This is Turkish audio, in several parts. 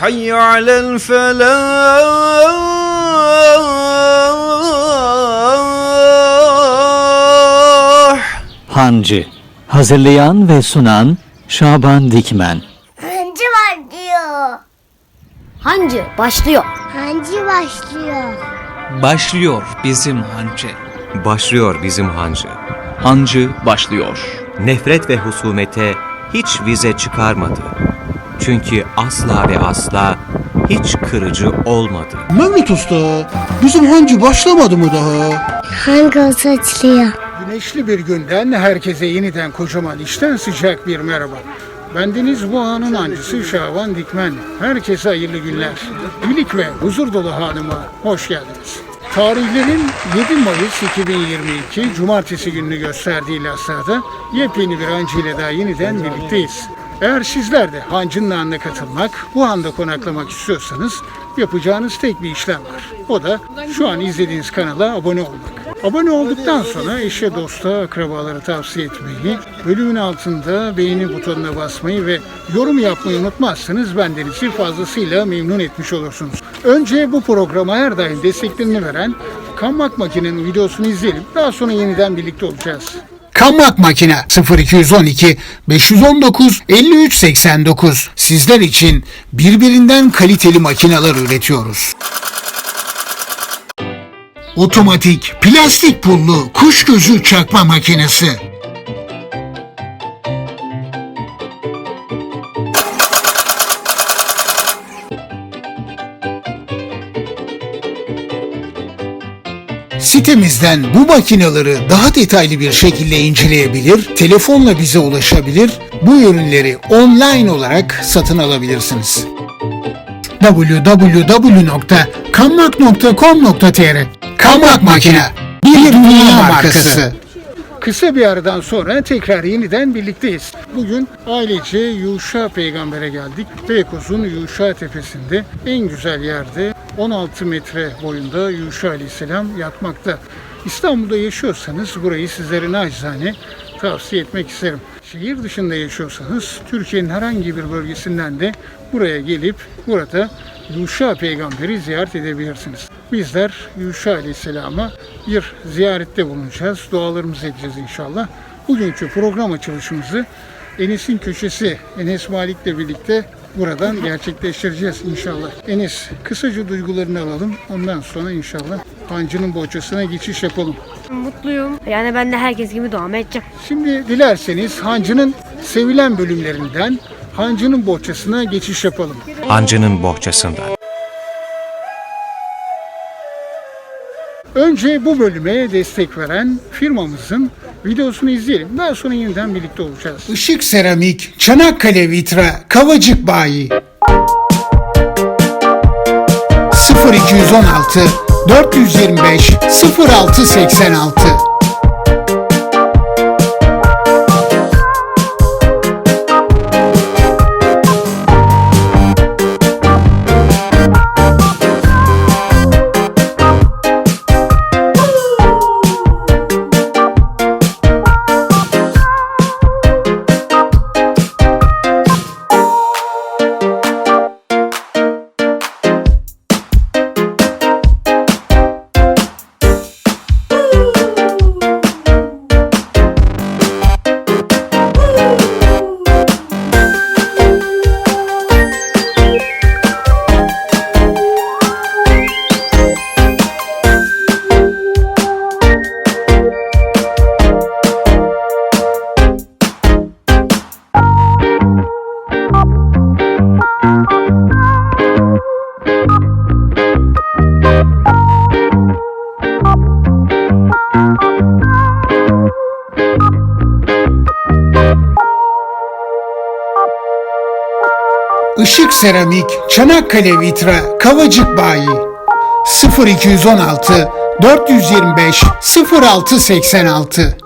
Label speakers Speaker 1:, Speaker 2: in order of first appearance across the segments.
Speaker 1: حي على الفلاح
Speaker 2: Hancı Hazırlayan ve sunan Şaban Dikmen
Speaker 3: Hancı başlıyor.
Speaker 4: Hancı başlıyor.
Speaker 3: Hancı başlıyor.
Speaker 5: Başlıyor bizim hancı.
Speaker 6: Başlıyor bizim hancı.
Speaker 5: Hancı başlıyor.
Speaker 6: Nefret ve husumete hiç vize çıkarmadı. Çünkü asla ve asla hiç kırıcı olmadı.
Speaker 7: Mehmet Usta, bizim hancı başlamadı mı daha?
Speaker 3: Hangi açılıyor.
Speaker 8: Güneşli bir günden herkese yeniden kocaman işten sıcak bir merhaba. Bendeniz bu anın ancısı Şaban Dikmen. Herkese hayırlı günler. İyilik ve huzur dolu hanıma hoş geldiniz. Tarihlerin 7 Mayıs 2022 Cumartesi gününü gösterdiği Lasra'da yepyeni bir hancı ile daha yeniden birlikteyiz. Eğer sizler de hancının anına katılmak, bu anda konaklamak istiyorsanız yapacağınız tek bir işlem var. O da şu an izlediğiniz kanala abone olmak. Abone olduktan sonra eşe, dosta, akrabalara tavsiye etmeyi, bölümün altında beğeni butonuna basmayı ve yorum yapmayı unutmazsanız bendenizi fazlasıyla memnun etmiş olursunuz. Önce bu programa her daim desteklerini veren Kanmak Makine'nin videosunu izleyelim. Daha sonra yeniden birlikte olacağız.
Speaker 7: Kammak makine 0212 519 53 89 sizler için birbirinden kaliteli makineler üretiyoruz. Otomatik plastik pullu kuş gözü çakma makinesi. Sitemizden bu makineleri daha detaylı bir şekilde inceleyebilir, telefonla bize ulaşabilir, bu ürünleri online olarak satın alabilirsiniz. www.kammak.com.tr Kammak Makine bir dünya markası.
Speaker 8: Kısa bir aradan sonra tekrar yeniden birlikteyiz. Bugün ailece Yuşa peygambere geldik. Beykoz'un Yuşa tepesinde en güzel yerde 16 metre boyunda Yuşa aleyhisselam yatmakta. İstanbul'da yaşıyorsanız burayı sizlere nacizane tavsiye etmek isterim. Şehir dışında yaşıyorsanız Türkiye'nin herhangi bir bölgesinden de buraya gelip burada Yuşa peygamberi ziyaret edebilirsiniz. Bizler Yuşa aleyhisselama bir ziyarette bulunacağız. Dualarımızı edeceğiz inşallah. Bugünkü program açılışımızı Enes'in köşesi Enes Malik'le birlikte buradan gerçekleştireceğiz inşallah. Enes kısaca duygularını alalım. Ondan sonra inşallah Hancı'nın bohçasına geçiş yapalım.
Speaker 4: Mutluyum. Yani ben de herkes gibi duamı edeceğim.
Speaker 8: Şimdi dilerseniz Hancı'nın sevilen bölümlerinden Hancı'nın bohçasına geçiş yapalım.
Speaker 6: Hancının bohçasında.
Speaker 8: Önce bu bölüme destek veren firmamızın videosunu izleyelim. Daha sonra yeniden birlikte olacağız.
Speaker 7: Işık Seramik, Çanakkale Vitra, Kavacık Bayi 0216 425 0686 Işık Seramik, Çanakkale Vitra, Kavacık Bayi 0216 425 0686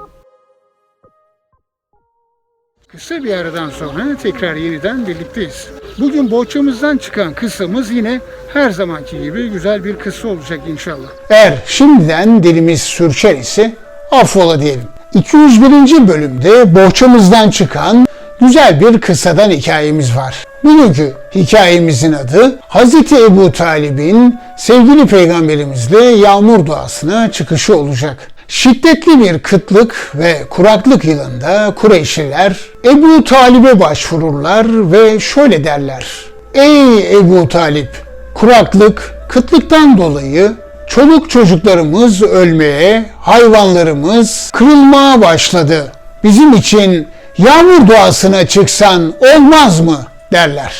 Speaker 8: Kısa bir aradan sonra tekrar yeniden birlikteyiz. Bugün bohçamızdan çıkan kıssamız yine her zamanki gibi güzel bir kıssa olacak inşallah.
Speaker 7: Eğer şimdiden dilimiz sürçer ise affola diyelim. 201. bölümde bohçamızdan çıkan güzel bir kıssadan hikayemiz var. Bugünkü hikayemizin adı Hazreti Ebu Talib'in sevgili peygamberimizle yağmur duasına çıkışı olacak. Şiddetli bir kıtlık ve kuraklık yılında Kureyşliler Ebu Talib'e başvururlar ve şöyle derler. Ey Ebu Talip! Kuraklık, kıtlıktan dolayı çoluk çocuklarımız ölmeye, hayvanlarımız kırılmaya başladı. Bizim için yağmur duasına çıksan olmaz mı derler.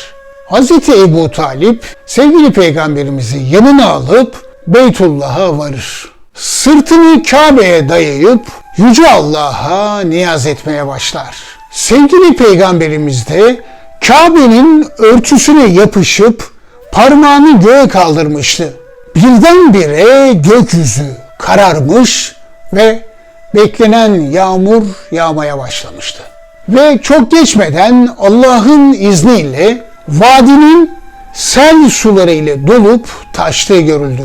Speaker 7: Hz. Ebu Talip sevgili peygamberimizi yanına alıp Beytullah'a varır. Sırtını Kabe'ye dayayıp Yüce Allah'a niyaz etmeye başlar. Sevgili peygamberimiz de Kabe'nin örtüsüne yapışıp parmağını göğe kaldırmıştı. Birdenbire gökyüzü kararmış ve beklenen yağmur yağmaya başlamıştı. Ve çok geçmeden Allah'ın izniyle vadinin sel suları ile dolup taştığı görüldü.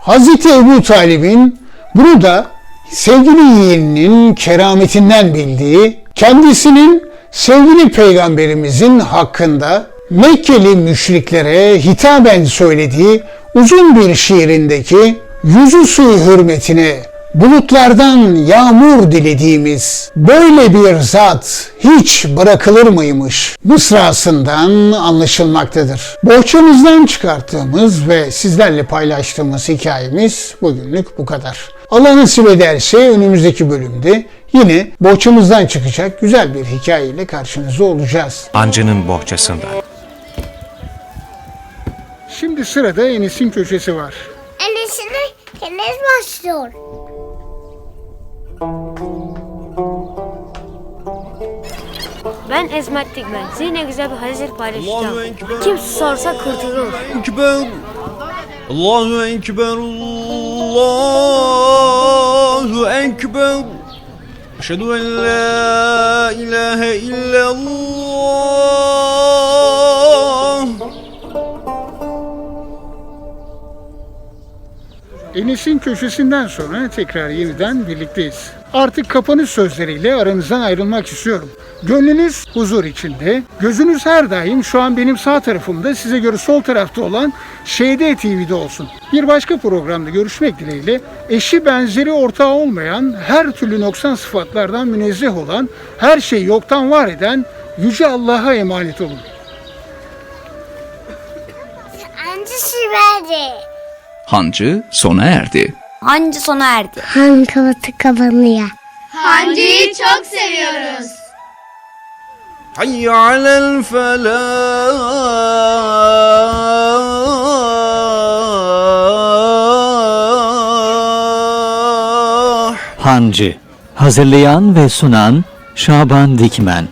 Speaker 7: Hazreti Ebu Talib'in bunu da sevgili yeğeninin kerametinden bildiği, kendisinin sevgili peygamberimizin hakkında Mekkeli müşriklere hitaben söylediği uzun bir şiirindeki yüzü suyu hürmetine bulutlardan yağmur dilediğimiz böyle bir zat hiç bırakılır mıymış mısrasından anlaşılmaktadır. Bohçamızdan çıkarttığımız ve sizlerle paylaştığımız hikayemiz bugünlük bu kadar. Allah nasip ederse önümüzdeki bölümde yine bohçamızdan çıkacak güzel bir hikayeyle karşınızda olacağız.
Speaker 6: Hancı'nın bohçasında.
Speaker 8: Şimdi sırada Enes'in köşesi var.
Speaker 3: Enesine Enes başlıyor.
Speaker 4: Ben Esmet Dikmen. Sizinle güzel bir
Speaker 1: Allahu
Speaker 4: paylaşacağım. Kim susarsa kurtulur.
Speaker 1: Ekber. Allahu Ekber. Allahu Ekber. Eşhedü en la ilahe illallah.
Speaker 8: Enes'in köşesinden sonra tekrar yeniden birlikteyiz. Artık kapanış sözleriyle aranızdan ayrılmak istiyorum. Gönlünüz huzur içinde, gözünüz her daim şu an benim sağ tarafımda, size göre sol tarafta olan ŞD TV'de olsun. Bir başka programda görüşmek dileğiyle eşi benzeri ortağı olmayan, her türlü noksan sıfatlardan münezzeh olan, her şeyi yoktan var eden Yüce Allah'a emanet olun.
Speaker 5: Hancı sona erdi.
Speaker 4: Hancı sona erdi.
Speaker 3: Han kavatı kapanıyor.
Speaker 9: Hancı'yı çok seviyoruz.
Speaker 1: Hayy alel felah.
Speaker 2: Hancı Hazırlayan ve sunan Şaban Dikmen